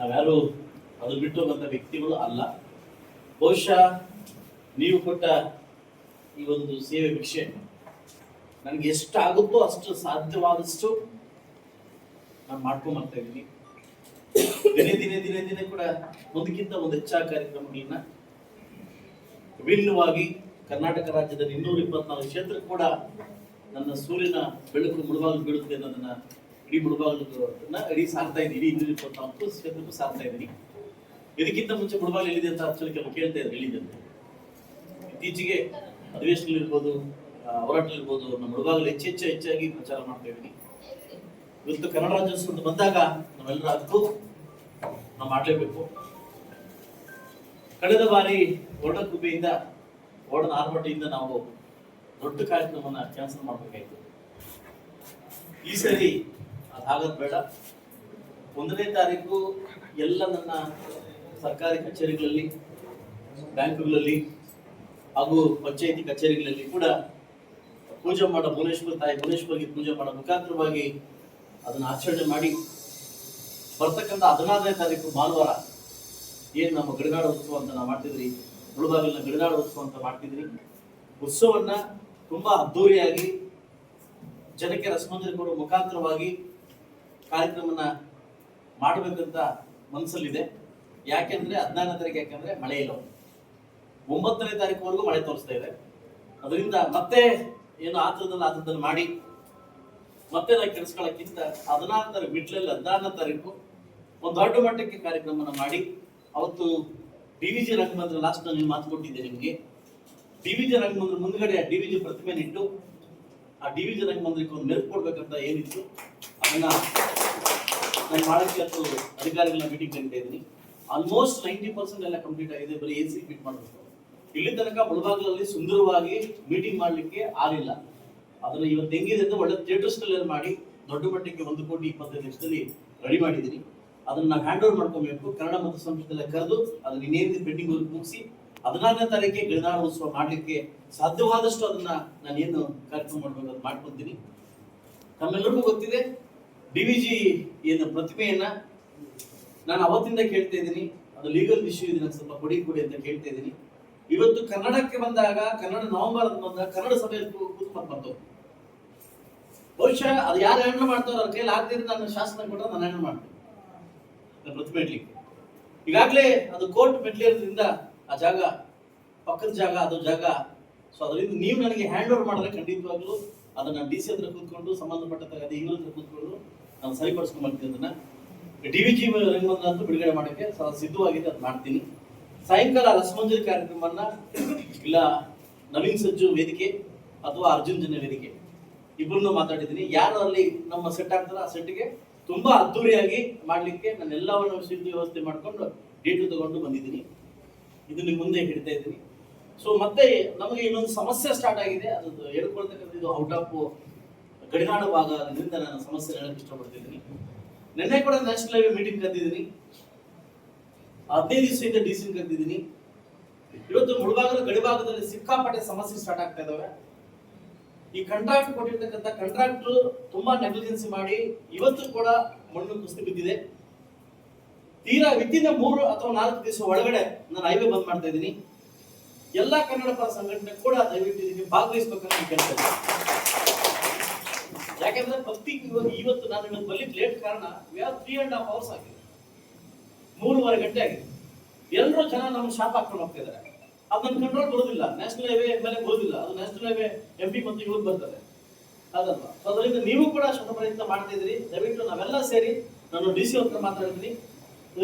ನಾವ್ಯಾರು ಅದು ಬಿಟ್ಟು ಹೋಗಂತ ವ್ಯಕ್ತಿಗಳು ಅಲ್ಲ. ಬಹುಶಃ ನೀವು ಕೊಟ್ಟ ಈ ಒಂದು ಸೇವೆ ಭಿಕ್ಷೆ ನನಗೆ ಎಷ್ಟು ಆಗುತ್ತೋ ಅಷ್ಟು ಸಾಧ್ಯವಾದಷ್ಟು ನಾನು ಮಾಡ್ಕೊಂಬರ್ತಾ ಇದ್ದೀನಿ. ದಿನೇ ದಿನೇ ದಿನೇ ದಿನೇ ಕೂಡ ಒಂದಕ್ಕಿಂತ ಒಂದು ಹೆಚ್ಚಾ ಕಾರ್ಯಕ್ರಮಗಳನ್ನ ವಿಭಿನ್ನವಾಗಿ ಕರ್ನಾಟಕ ರಾಜ್ಯದ ಇನ್ನೂರ ಇಪ್ಪತ್ನಾಲ್ಕು ಕ್ಷೇತ್ರ ಕೂಡ ನನ್ನ ಸೂರ್ಯನ ಬೆಳಕು ಮುಳುವಾಗಿ ಬೀಳುತ್ತೆ ಅನ್ನೋದನ್ನ ಇಡೀ ಮುಳುಬಾಗಿಲನ್ನ ಇಡೀ ಸಾರ್ತಾ ಇದ್ದೀನಿ ಇಡೀ ಇನ್ನೂರ ಇಪ್ಪತ್ನಾಲ್ಕು ಕ್ಷೇತ್ರಕ್ಕೂ ಸಾರ್ತಾ ಇದ್ದೀನಿ ಇದಕ್ಕಿಂತ ಮುಂಚೆ ಮುಳುಬಾಗಿಲು ಎಲ್ಲಿದೆ ಅಂತ ಆಕ್ಚುಲಿ ಕೆಲವು ಕೇಳ್ತಾ ಇದ್ದಾರೆ, ಎಲ್ಲಿದೆ ಇತ್ತೀಚೆಗೆ ಅಧಿವೇಶನ ಇರ್ಬೋದು ನಮ್ಮ ಮುಳುಬಾಗಿಲು ಹೆಚ್ಚು ಹೆಚ್ಚು ಹೆಚ್ಚಾಗಿ ಪ್ರಚಾರ ಮಾಡ್ತಾ ಇದ್ದೀನಿ ಇವತ್ತು ಕನ್ನಡ ರಾಜ್ಯೋತ್ಸವ ಬಂದಾಗ ನಾವೆಲ್ಲರ ಅದಕ್ಕೂ ನಾವು ಮಾಡಲೇಬೇಕು. ಕಳೆದ ಬಾರಿ ವರ್ಣ ಕೃಪೆಯಿಂದ ವರ್ಣ ಆರ್ಭಟೆಯಿಂದ ನಾವು ದೊಡ್ಡ ಕಾರ್ಯಕ್ರಮವನ್ನು ಕ್ಯಾನ್ಸಲ್ ಮಾಡಬೇಕಾಯಿತು. ಈ ಸರಿ ಅದಾಗದ್ ಬೇಡ. ಒಂದನೇ ತಾರೀಕು ಎಲ್ಲ ನನ್ನ ಸರ್ಕಾರಿ ಕಚೇರಿಗಳಲ್ಲಿ, ಬ್ಯಾಂಕುಗಳಲ್ಲಿ ಹಾಗೂ ಪಂಚಾಯಿತಿ ಕಚೇರಿಗಳಲ್ಲಿ ಕೂಡ ಪೂಜೆ ಮಾಡೋ ಭುವನೇಶ್ವರ ತಾಯಿ ಭುವನೇಶ್ವರಿಗೆ ಪೂಜೆ ಮಾಡೋ ಮುಖಾಂತರವಾಗಿ ಅದನ್ನ ಆಚರಣೆ ಮಾಡಿ ಬರ್ತಕ್ಕಂಥ ಹದಿನಾರನೇ ತಾರೀಕು ಭಾನುವಾರ ಏನು ನಮ್ಮ ಗಡಿನಾಡ ಉತ್ಸವ ಅಂತ ನಾವು ಮಾಡ್ತಿದ್ರಿ, ಮುಳುಬಾಗಿಲಿನ ಗಡಿನಾಡ ಉತ್ಸವ ಅಂತ ಮಾಡ್ತಿದ್ರಿ. ಉತ್ಸವವನ್ನು ತುಂಬಾ ಅದ್ಧೂರಿಯಾಗಿ ಜನಕ್ಕೆ ರಸಮಂಜರಿ ಕೊಡುವ ಮುಖಾಂತರವಾಗಿ ಕಾರ್ಯಕ್ರಮನ ಮಾಡಬೇಕಂತ ಮನಸ್ಸಲ್ಲಿದೆ ಯಾಕೆಂದರೆ ಹದಿನಾರನೇ ತಾರೀಕು ಯಾಕೆಂದರೆ ಮಳೆ ಇಲ್ಲ. ಒಂಬತ್ತನೇ ತಾರೀಕುವರೆಗೂ ಮಳೆ ತೋರಿಸ್ತಾ ಇದೆ. ಅದರಿಂದ ಮತ್ತೆ ಏನು ಆತರದಲ್ಲಿ ಆತರದಲ್ಲಿ ಮಾಡಿ, ಮತ್ತೆ ನಾವು ಕೆಡಿಸ್ಕೊಳ್ಳೋಕ್ಕಿಂತ ಹದಿನಾರು ತಾರೀಕು ಬಿಟ್ಲಲ್ಲಿ ಹದಿನಾರನೇ ತಾರೀಕು ಒಂದು ದೊಡ್ಡ ಮಟ್ಟಕ್ಕೆ ಕಾರ್ಯಕ್ರಮನ ಮಾಡಿ, ಅವತ್ತು ಡಿ ವಿ ಜಿ ರಂಗಮಂದ್ರ ಲಾಸ್ಟ್ ನೀವು ಮಾತು ಕೊಟ್ಟಿದ್ದೆ ನಿಮಗೆ. ಡಿ ವಿ ಜಿ ರಂಗಮಂದ್ರ ಮುಂದ್ಗಡೆ ಡಿ ವಿ ಜಿ ಪ್ರತಿಮೆ ಇಟ್ಟು, ಆ ಡಿ ವಿ ಜಿ ರಂಗಮಂದ್ರಕ್ಕೆ ಒಂದು ಮೆರುಕು ಕೊಡ್ಬೇಕಂತ ಏನಿತ್ತು ಅದನ್ನ ನಾನು ಮಾಡಕ್ಕೆ ಅಧಿಕಾರಿಗಳನ್ನ ಮೀಟಿಂಗ್ ಕರಿತಾ ಆಲ್ಮೋಸ್ಟ್ ನೈಂಟಿ ಪರ್ಸೆಂಟ್ ಎಲ್ಲ ಕಂಪ್ಲೀಟ್ ಆಗಿದೆ. ಬರೀ ಎ ಸಿ ಫಿಟ್ ಮಾಡಬೇಕು. ಇಲ್ಲಿ ತನಕ ಮುಳಬಾಗಿಲಲ್ಲಿ ಸುಂದರವಾಗಿ ಮೀಟಿಂಗ್ ಮಾಡಲಿಕ್ಕೆ ಆಗಿಲ್ಲ ಅದನ್ನು ಇವತ್ತು ಹೆಂಗಿದೆ ಅಂತ ಒಳ್ಳೆ ಥಿಯೇಟರ್ಸ್ ಮಾಡಿ ದೊಡ್ಡ ಮಟ್ಟಕ್ಕೆ ಒಂದು ಕೋಟಿ ಇಪ್ಪತ್ತೈದು ಲಕ್ಷದಲ್ಲಿ ರೆಡಿ ಮಾಡಿದ್ದೀನಿ. ಅದನ್ನು ನಾವು ಹ್ಯಾಂಡ್ ಓವರ್ ಮಾಡ್ಕೊಬೇಕು. ಕನ್ನಡ ಮತ್ತು ಸಂಸ್ಕೃತಿ ಕರೆದು ಅದನ್ನ ಇನ್ನೇನಿದೆ ಪೆಂಡಿಂಗ್ ವರ್ಕ್ ಮುಗಿಸಿ ಹದಿನಾರನೇ ತಾರೀಕಿಗೆ ಮಾಡಲಿಕ್ಕೆ ಮಾಡ್ಲಿಕ್ಕೆ ಸಾಧ್ಯವಾದಷ್ಟು ಅದನ್ನ ನಾನು ಏನು ಕಾರ್ಯಕ್ರಮ ಮಾಡ್ಬೇಕು ಅದು ಮಾಡ್ಕೊತೀನಿ. ತಮ್ಮೆಲ್ಲರಿಗೂ ಗೊತ್ತಿದೆ ಡಿ ವಿ ಜಿ ಏನು ಪ್ರತಿಮೆಯನ್ನ ನಾನು ಅವತ್ತಿಂದ ಕೇಳ್ತಾ ಇದ್ದೀನಿ. ಅದು ಲೀಗಲ್ ಇಶ್ಯೂ ಇದೆ, ನಂಗೆ ಸ್ವಲ್ಪ ಕೊಡಿ ಕೊಡಿ ಅಂತ ಕೇಳ್ತಾ ಇದ್ದೀನಿ. ಇವತ್ತು ಕನ್ನಡಕ್ಕೆ ಬಂದಾಗ, ಕನ್ನಡ ನವೆಂಬರ್ ಬಂದಾಗ ಕನ್ನಡ ಸಭೆಯಲ್ಲಿ ಕೂತು ಬಂತು ಬಹುಶಃ ಅದು ಯಾರು ಹ್ಯಾಂಡಲ್ ಮಾಡ್ತಾರೋ ಅವ್ರ ಕೈಲಿ ಆಗ್ತಿದ್ರೆ ನಾನು ಶಾಸನ ಕೊಟ್ಟರೆ ನಾನು ಹ್ಯಾಂಡಲ್ ಮಾಡ್ತೀನಿ. ಪ್ರತಿಮೆ ಇಡ್ಲಿಕ್ಕೆ. ಈಗಾಗಲೇ ಅದು ಕೋರ್ಟ್ ಮೆಟ್ಲಿರೋದ್ರಿಂದ ಆ ಜಾಗ, ಪಕ್ಕದ ಜಾಗ, ಅದು ಜಾಗ. ಸೊ ಅದರಿಂದ ನೀವು ನನಗೆ ಹ್ಯಾಂಡ್ ಓವರ್ ಮಾಡಿದ್ರೆ ಖಂಡಿತವಾಗ್ಲೂ ಅದನ್ನ ಡಿ ಸಿ ಹತ್ರ ಕೂತ್ಕೊಂಡು ಸಂಬಂಧಪಟ್ಟ ಇವ್ರ ಹತ್ರ ಕೂತ್ಕೊಂಡು ನಾನು ಸರಿಪಡಿಸ್ಕೊಂಡ್ ಅದನ್ನ. ಡಿ ವಿ ಜಿ ರಂಗಮಂದಿರ ಅಂತೂ ಬಿಡುಗಡೆ ಮಾಡಕ್ಕೆ ಸಿದ್ಧವಾಗಿದೆ, ಅದು ಮಾಡ್ತೀನಿ. ಸಾಯಂಕಾಲ ರಸಮಂಜರಿ ಕಾರ್ಯಕ್ರಮವನ್ನ ಇಲ್ಲ ನವೀನ್ ಸಜ್ಜು ವೇದಿಕೆ ಅಥವಾ ಅರ್ಜುನ್ ಜನ ವೇದಿಕೆ ಇಬ್ಬರನ್ನೂ ಮಾತಾಡಿದ್ದೀನಿ. ಯಾರು ಅಲ್ಲಿ ನಮ್ಮ ಸೆಟ್ ಆಗ್ತಾರೋ ಆ ಸೆಟ್ಗೆ ತುಂಬಾ ಅದ್ದೂರಿಯಾಗಿ ಮಾಡ್ಲಿಕ್ಕೆ ನಾನು ಎಲ್ಲವನ್ನು ಸಿದ್ಧ ವ್ಯವಸ್ಥೆ ಮಾಡ್ಕೊಂಡು ಡೇಟು ತಗೊಂಡು ಬಂದಿದ್ದೀನಿ. ಇದು ಮುಂದೆ ಹಿಡಿತಾ ಇದ್ದೀನಿ. ಸೊ ಮತ್ತೆ ನಮಗೆ ಇನ್ನೊಂದು ಸಮಸ್ಯೆ ಸ್ಟಾರ್ಟ್ ಆಗಿದೆ. ಅದು ಹೇಳ್ಕೊಳ್ತಕ್ಕಂಥ ಇದು ಔಟ್ ಆಫ್ ಗಡಿನಾಡು ಭಾಗ ಅದರಿಂದ ನಾನು ಸಮಸ್ಯೆ ಹೇಳಕ್ ಇಷ್ಟಪಡ್ತಿದ್ದೀನಿ. ನಿನ್ನೆ ಕೂಡ ನ್ಯಾಷನಲ್ ಹೈವೇ ಮೀಟಿಂಗ್ ಕರೆದಿದ್ದೀನಿ. ಹದಿನೈದು ದಿವಸದಿಂದ ಡಿ ಸಿ ಕರೆದಿದ್ದೀನಿ. ಇವತ್ತು ಮುಳಭಾಗದ ಗಡಿಭಾಗದಲ್ಲಿ ಸಿಕ್ಕಾಪಟ್ಟೆ ಸಮಸ್ಯೆ ಸ್ಟಾರ್ಟ್ ಆಗ್ತಾ ಇದಾವೆ. ಈ ಕಾಂಟ್ರಾಕ್ಟ್ ಕೊಟ್ಟಿರ್ತಕ್ಕಂಥ ಕಾಂಟ್ರಾಕ್ಟರ್ ತುಂಬಾ ನೆಗ್ಲಿಜೆನ್ಸಿ ಮಾಡಿ ಇವತ್ತು ಕೂಡ ಮಣ್ಣು ಕುಸಿದು ಬಿದ್ದಿದೆ. ತೀರಾ ವಿತಿನ ಮೂರು ಅಥವಾ ನಾಲ್ಕು ದಿವಸ ಒಳಗಡೆ ನಾನು ಹೈವೇ ಬಂದ್ ಮಾಡ್ತಾ ಇದ್ದೀನಿ. ಎಲ್ಲಾ ಕನ್ನಡ ಪರ ಸಂಘಟನೆ ಕೂಡ ದಯವಿಟ್ಟು ಇದಕ್ಕೆ ಭಾಗವಹಿಸ್ಬೇಕಂತ ಕೇಳ್ತೇನೆ ಯಾಕಂದ್ರೆ ಭಕ್ತಿ ಇವತ್ತು ನಾನು ಇವತ್ತು ಬರ್ಲಿಕ್ಕೆ ಲೇಟ್ ಕಾರಣ ತ್ರೀ ಅಂಡ್ ಹಾಫ್ ಅವರ್ಸ್ ಆಗಿದೆ. ಮೂರುವರೆ ಗಂಟೆ ಆಗಿದೆ. ಎಲ್ಲರೂ ಜನ ನಮ್ಮ ಶಾಪ್ ಹಾಕೊಂಡು ಹೋಗ್ತಾ ಇದ್ದಾರೆ. ಅದು ನನ್ನ ಕಂಟ್ರೋಲ್ ಬರೋದಿಲ್ಲ. ನ್ಯಾಷನಲ್ ಹೈವೇ ಮೇಲೆ ಬರೋದಿಲ್ಲ. ಅದು ನ್ಯಾಷನಲ್ ಹೈವೇ ಎಂ ಪಿ ಮತ್ತು ಇವ್ರು ಬರ್ತಾರೆ. ಅದಲ್ವಾ? ಸೊ ಅದರಿಂದ ನೀವು ಕೂಡ ಶ್ರಮ ಪ್ರಯತ್ನ ಮಾಡ್ತಾ ಇದ್ರಿ ದಯವಿಟ್ಟು ನಾವೆಲ್ಲ ಸೇರಿ ನಾನು ಡಿ ಸಿ ಹತ್ರ ಮಾತಾಡ್ತೀನಿ.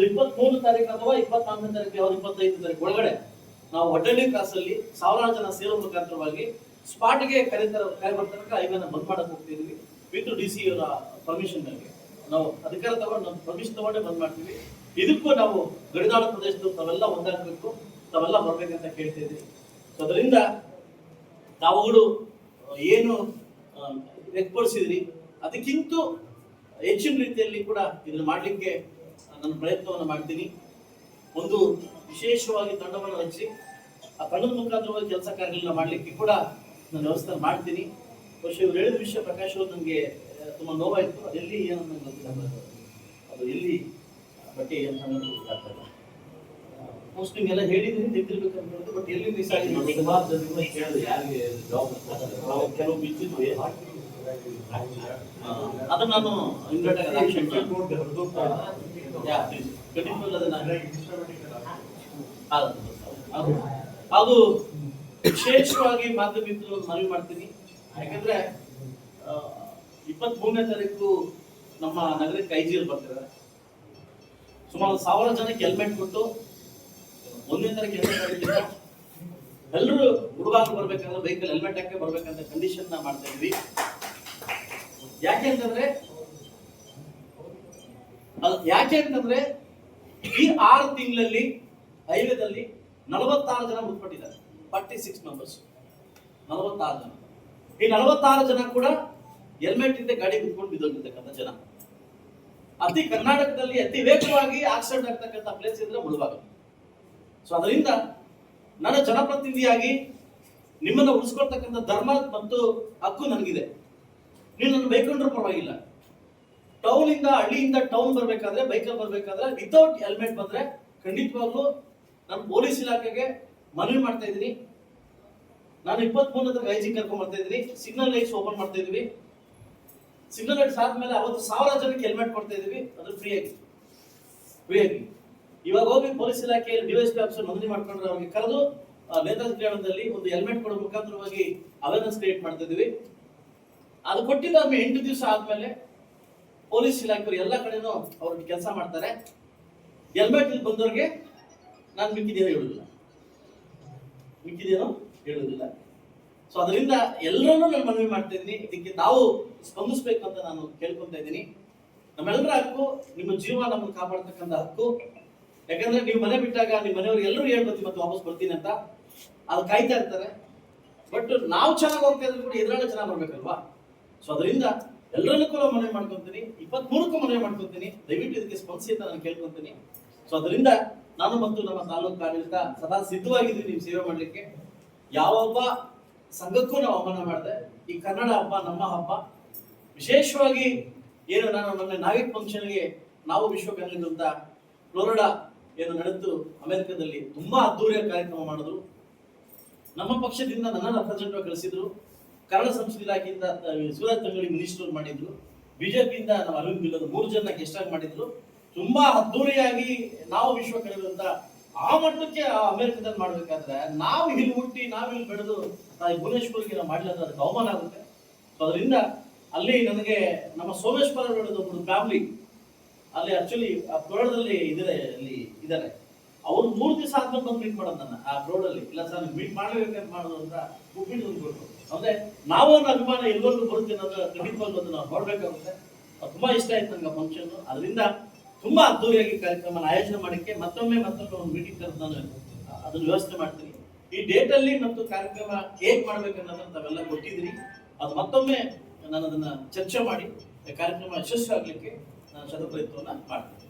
ಇಪ್ಪತ್ಮೂರು ತಾರೀಕು ಅಥವಾ ಇಪ್ಪತ್ನಾಲ್ಕನೇ ತಾರೀಕು, ಯಾವ್ದು ಇಪ್ಪತ್ತೈದು ತಾರೀಕು ಒಳಗಡೆ ನಾವು ಒಡ್ಡಳ್ಳಿ ಕ್ರಾಸಲ್ಲಿ ಸಾವಿರಾರು ಜನ ಸೇರೋ ಮುಖಾಂತರವಾಗಿ ಸ್ಪಾಟ್ಗೆ ಕರೆತರ ಕರೆ ಬರ್ತಾರ ಐವನ್ನ ಬಂದ್ ಮಾಡಕ್ ಹೋಗ್ತಿದ್ವಿ ವಿತ್ ಡಿ ಸಿ ಅವರ ಪರ್ಮಿಷನ್ನಲ್ಲಿ ನಾವು ಅಧಿಕಾರ ತಗೊಂಡು ನಮ್ಮ ಪರ್ಮಿಷನ್ ತಗೊಂಡೇ ಬಂದ್ ಮಾಡ್ತೀವಿ. ಇದಕ್ಕೂ ನಾವು ಗಡಿನಾಡ ಪ್ರದೇಶದ ತಾವೆಲ್ಲ ಒಂದಾಗಬೇಕು, ತಾವೆಲ್ಲ ಬರ್ಬೇಕಂತ ಕೇಳ್ತಾ ಇದ್ವಿ ಸೊ ಅದರಿಂದ ತಾವುಗಳು ಏನು ವ್ಯಕ್ತಪಡಿಸಿದ್ರಿ, ಅದಕ್ಕಿಂತ ಹೆಚ್ಚಿನ ರೀತಿಯಲ್ಲಿ ಕೂಡ ಇದನ್ನ ಮಾಡಲಿಕ್ಕೆ ನನ್ನ ಪ್ರಯತ್ನವನ್ನು ಮಾಡ್ತೀನಿ. ಒಂದು ವಿಶೇಷವಾಗಿ ತಂಡವನ್ನು ರಚಿಸಿ ಆ ತಂಡದ ಮುಖಾಂತರವಾಗಿ ಕೆಲಸ ಕಾರ್ಯಗಳನ್ನ ಮಾಡಲಿಕ್ಕೆ ಕೂಡ ನಾನು ವ್ಯವಸ್ಥೆ ಮಾಡ್ತೀನಿ. ಬಹುಶಃ ಇವ್ರು ಹೇಳಿದ ವಿಷಯ ಪ್ರಕಾಶ್ ಅವರು ನನಗೆ ತುಂಬಾ ನೋವಾಯಿತು. ಅದೆಲ್ಲಿ ಏನು ನಂಗೆ ಗೊತ್ತಿಲ್ಲ ಅದು ಎಲ್ಲಿ ಬಟ್ಟೆ ಏನು ಅನ್ನೋದು ಗೊತ್ತಾಗ್ತದೆ ಪೋಸ್ಟಿಂಗ್ ಎಲ್ಲ ಹೇಳಿದ್ದೀನಿ ತೆಗ್ದಿರ್ಬೇಕು ಬಟ್ ಎಲ್ಲಿ ಮಿಸ್ ಆಗಿದೆ? ಯಾರಿಗೆ ಕೆಲವು ಬಿಚ್ಚಿದ್ವಿ ಅದನ್ನ ನಾನು ಇಂಗ್ಲೆಂಡ್ ಆಗಿ ಆಕ್ಷನ್ ಅದು ವಿಶೇಷವಾಗಿ ಮಾಧ್ಯಮಿಕರು ಮನವಿ ಮಾಡ್ತೀನಿ. ಯಾಕಂದ್ರೆ ಇಪ್ಪತ್ತ್ ಮೂರನೇ ತಾರೀಕು ನಮ್ಮ ನಗರಕ್ಕೆ ಐ ಜಿ ಬರ್ತಿದ್ದಾರೆ ಸುಮಾರು ಸಾವಿರ ಜನಕ್ಕೆ ಹೆಲ್ಮೆಟ್ ಕೊಟ್ಟು, ಒಂದನೇ ತಾರೀಕು ತಾರೀಕಿಂದ ಎಲ್ಲರೂ ಹುಡುಗಾಗ ಬರ್ಬೇಕಂದ್ರೆ ವೆಹಿಕಲ್ ಹೆಲ್ಮೆಟ್ ಹಾಕಿ ಬರ್ಬೇಕಂತ ಕಂಡೀಷನ್ ಮಾಡ್ತಾ ಇದ್ವಿ. ಯಾಕೆ ಅಂತಂದ್ರೆ ಯಾಕೆ ಅಂತಂದ್ರೆ ಈ ಆರು ತಿಂಗಳಲ್ಲಿ ಹೈವೇದಲ್ಲಿ ನಲವತ್ತಾರು ಜನ ಮೃತಪಟ್ಟಿದ್ದಾರೆ. ಫಾರ್ಟಿ ಸಿಕ್ಸ್ ಮೆಂಬರ್ಸ್ ನಲವತ್ತಾರು ಜನ. ಈ ನಲವತ್ತಾರು ಜನ ಕೂಡ ಹೆಲ್ಮೆಟ್ ಇದ್ದೆ ಗಾಡಿ ಕುತ್ಕೊಂಡು ಬಿದ್ದೋಗಿರ್ತಕ್ಕಂಥ ಜನ. ಅತಿ ಕರ್ನಾಟಕದಲ್ಲಿ ಅತಿ ವೇಗವಾಗಿ ಆಕ್ಸಿಡೆಂಟ್ ಆಗ್ತಕ್ಕಂಥ ಪ್ಲೇಸ್ ಇದ್ರೆ ಮುಳುವಾಗ ಸೊ ಅದರಿಂದ ನನ್ನ ಜನಪ್ರತಿನಿಧಿಯಾಗಿ ನಿಮ್ಮನ್ನು ಉಳಿಸ್ಕೊಳ್ತಕ್ಕಂಥ ಧರ್ಮ ಮತ್ತು ಹಕ್ಕು ನನಗಿದೆ. ನೀನು ನನ್ನ ಬೈಕೊಂಡ್ರೂ ಪರವಾಗಿಲ್ಲ. ಟೌನ್ ಇಂದ ಹಳ್ಳಿಯಿಂದ ಟೌನ್ ಬರ್ಬೇಕಾದ್ರೆ, ಬೈಕಲ್ಲಿ ಬರ್ಬೇಕಾದ್ರೆ ವಿತೌಟ್ ಹೆಲ್ಮೆಟ್ ಬಂದ್ರೆ ಖಂಡಿತವಾಗ್ಲೂ ನಾನು ಪೊಲೀಸ್ ಇಲಾಖೆಗೆ ಮನವಿ ಮಾಡ್ತಾ ಇದ್ದೀನಿ. ನಾನು ಇಪ್ಪತ್ತ್ ಮೂರನೇ ಐಜಿ ಕರ್ಕೊಂಡ್ ಬರ್ತಾ ಇದ್ದೀನಿ. ಸಿಗ್ನಲ್ ಲೈಟ್ಸ್ ಓಪನ್ ಮಾಡ್ತಾ ಇದೀವಿ ಸಿಗ್ನಲ್ ಲೈಟ್ಸ್ ಆದ್ಮೇಲೆ ಅವತ್ತು ಸಾವಿರ ಜನಕ್ಕೆ ಹೆಲ್ಮೆಟ್ ಕೊಡ್ತಾ ಇದೀವಿ ಅದು ಫ್ರೀ ಆಗಿ. ಫ್ರೀ ಆಗಿ. ಇವಾಗ ಹೋಗಿ ಪೊಲೀಸ್ ಇಲಾಖೆಯಲ್ಲಿ ಡಿವೈಎಸ್ಪಿ ಆಫೀಸರ್ ಮನವಿ ಮಾಡ್ಕೊಂಡ್ರೆ ಅವ್ರಿಗೆ ಕರೆದು ನೇತಾಜಿ ಕ್ರೀಡಾಂಗಣದಲ್ಲಿ ಒಂದು ಹೆಲ್ಮೆಟ್ ಕೊಡೋ ಮುಖಾಂತರವಾಗಿ ಅವೇರ್ನೆಸ್ ಕ್ರಿಯೇಟ್ ಮಾಡ್ತಾ ಇದೀವಿ ಅದು ಕೊಟ್ಟಿದ್ದಾದ್ಮೇಲೆ ಎಂಟು ದಿವಸ ಆದ್ಮೇಲೆ ಪೊಲೀಸ್ ಇಲಾಖೆಯವರು ಎಲ್ಲ ಕಡೆನೂ ಅವ್ರಿಗೆ ಕೆಲಸ ಮಾಡ್ತಾರೆ. ಹೆಲ್ಮೆಟ್ ಇಲ್ಲಿ ಬಂದವ್ರಿಗೆ ನಾನು ಮಿಕ್ಕಿದೇನೋ ಹೇಳುದಿಲ್ಲ. ಮಿಕ್ಕಿದೇನೋ ಹೇಳುದಿಲ್ಲ. ಸೊ ಅದರಿಂದ ಎಲ್ಲರನ್ನೂ ನಾನು ಮನವಿ ಮಾಡ್ತಾ ಇದ್ದೀನಿ. ಇದಕ್ಕೆ ನಾವು ಸ್ಪಂದಿಸ್ಬೇಕು ಅಂತ ನಾನು ಕೇಳ್ಕೊತಾ ಇದ್ದೀನಿ. ನಮ್ಮೆಲ್ಲರ ಹಕ್ಕು, ನಿಮ್ಮ ಜೀವ ನಮ್ಮನ್ನು ಕಾಪಾಡ್ತಕ್ಕಂಥ ಹಕ್ಕು. ಯಾಕಂದ್ರೆ ನೀವು ಮನೆ ಬಿಟ್ಟಾಗ ನಿಮ್ಮ ಮನೆಯವ್ರು ಎಲ್ಲರೂ ಹೇಳ್ಬೋದು ಮತ್ತೆ ವಾಪಸ್ ಬರ್ತೀನಿ ಅಂತ. ಅದು ಕಾಯ್ತಾ ಇರ್ತಾರೆ. ಬಟ್ ನಾವು ಚೆನ್ನಾಗಿ ಹೋಗ್ತಾ ಇದ್ರೆ ಕೂಡ ಎದುರಾಳ ಚೆನ್ನಾಗಿ ಬರ್ಬೇಕಲ್ವಾ? ಸೊ ಅದರಿಂದ ಎಲ್ಲರನ್ನೂ ಕೂಡ ಮನವಿ ಮಾಡ್ಕೊಂತೀನಿ. ಇಪ್ಪತ್ತ್ ಮೂರಕ್ಕೂ ಮನವಿ ಮಾಡ್ಕೊಂತೀನಿ. ದಯವಿಟ್ಟು ಇದಕ್ಕೆ ಸ್ಪಂದಿಸಿ ಅಂತ ನಾನು ಕೇಳ್ಕೊಂತೀನಿ. ಸೊ ಅದರಿಂದ ನಾನು ಮತ್ತು ನಮ್ಮ ತಾಲೂಕು ಆಡಳಿತ ಸದಾ ಸಿದ್ಧವಾಗಿದ್ದೀನಿ ನೀವು ಸೇವೆ ಮಾಡಲಿಕ್ಕೆ. ಯಾವೊಬ್ಬ ಸಂಘಕ್ಕೂ ನಾವು ಅವಮಾನ ಮಾಡಿದೆ. ಈ ಕನ್ನಡ ಹಬ್ಬ, ನಮ್ಮ ಹಬ್ಬ. ವಿಶೇಷವಾಗಿ ಏನು ನಾನು ನನ್ನ ನಾವಿಕ್ ಫಂಕ್ಷನ್ಗೆ ನಾವು ವಿಶ್ವ ಅಂತ ಫ್ಲೋರಿಡಾ ಏನು ನಡೆದು ಅಮೆರಿಕದಲ್ಲಿ ತುಂಬಾ ಅದ್ದೂರಿಯ ಕಾರ್ಯಕ್ರಮ ಮಾಡಿದ್ರು. ನಮ್ಮ ಪಕ್ಷದಿಂದ ನನ್ನ ರೆಪ್ರೆಸೆಂಟೇಟಿವ್ ಕಳಿಸಿದ್ರು. ಕನ್ನಡ ಸಂಸ್ಕೃತಿ ಇಲಾಖೆಯಿಂದ ಸೂರತ್ ತಂಗಡಿ ಮಿನಿಸ್ಟರ್ ಮಾಡಿದ್ರು. ಬಿಜೆಪಿಯಿಂದ ನಾವು ಅರವಿಂದ್ ಬಿಲ್ಲದ ಮೂರು ಜನ ಗೆಸ್ಟ್ ಆಗಿ ಮಾಡಿದ್ರು. ತುಂಬಾ ಅದ್ದೂರಿಯಾಗಿ ನಾವು ವಿಶ್ವ ಅಂತ ಆ ಮಟ್ಟಕ್ಕೆ ಅಮೆರಿಕದಲ್ಲಿ ಮಾಡ್ಬೇಕಾದ್ರೆ ನಾವು ಇಲ್ಲಿ ಹುಟ್ಟಿ, ನಾವು ಇಲ್ಲಿ ಬೆಳೆದು, ನಾವು ಭುವನೇಶ್ವರಿಗೆ ನಾವು ಮಾಡಲಿಲ್ಲ ಅಂದ್ರೆ ಅದಕ್ಕೆ ಅವಮಾನ ಆಗುತ್ತೆ. ಸೊ ಅದರಿಂದ ಅಲ್ಲಿ ನನಗೆ ನಮ್ಮ ಸೋಮೇಶ್ವರ ಒಂದು ಫ್ಯಾಮಿಲಿ ಅಲ್ಲಿ ಆಕ್ಚುಲಿ ಆ ಪುರಾಣದಲ್ಲಿ ಇದ್ದಾರೆ ಅಲ್ಲಿ ಇದ್ದಾರೆ. ಅವ್ರು ಮೂರು ದಿವಸ ಆದ್ಮೇಲೆ ಬಂದು ಮೀಟ್ ಮಾಡೋದು ನನ್ನ, ಆ ರೋಡಲ್ಲಿ ಇಲ್ಲ ಸರ್ ಮೀಟ್ ಮಾಡ್ಲೇಬೇಕಂತ ಮಾಡೋದು ಅಂತ ಒಪ್ಪಿಟ್ಟು ಬಂದ್ಬಿಟ್ಟು ಅಂದ್ರೆ ನಾವು ಒಂದು ಅಭಿಮಾನ ಎಲ್ಲರಿಗೂ ಬರುತ್ತೆ ಅನ್ನೋದು ಖಂಡಿತವಾಗಿ ಬಂದು ನಾವು ನೋಡ್ಬೇಕಾಗುತ್ತೆ. ತುಂಬಾ ಇಷ್ಟ ಆಯ್ತು ನಂಗೆ ಫಂಕ್ಷನ್ ಅದರಿಂದ ತುಂಬಾ ಅದ್ದೂರಿಯಾಗಿ ಕಾರ್ಯಕ್ರಮ ಆಯೋಜನೆ ಮಾಡಕ್ಕೆ ಮತ್ತೊಮ್ಮೆ ಮತ್ತೊಮ್ಮೆ ಒಂದು ಮೀಟಿಂಗ್ ಕರೆದು ನಾನು ಅದನ್ನ ವ್ಯವಸ್ಥೆ ಮಾಡ್ತೀನಿ. ಈ ಡೇಟ್ ಅಲ್ಲಿ ಮತ್ತು ಕಾರ್ಯಕ್ರಮ ಹೇಗ್ ಮಾಡ್ಬೇಕನ್ನೋದನ್ನ ತಾವೆಲ್ಲ ಕೊಟ್ಟಿದ್ರಿ ಅದು ಮತ್ತೊಮ್ಮೆ ನಾನು ಅದನ್ನ ಚರ್ಚೆ ಮಾಡಿ, ಕಾರ್ಯಕ್ರಮ ಯಶಸ್ವಿ ಆಗ್ಲಿಕ್ಕೆ ನಾನು ಶತಪ್ರಯತ್ನವನ್ನ ಮಾಡ್ತೀನಿ.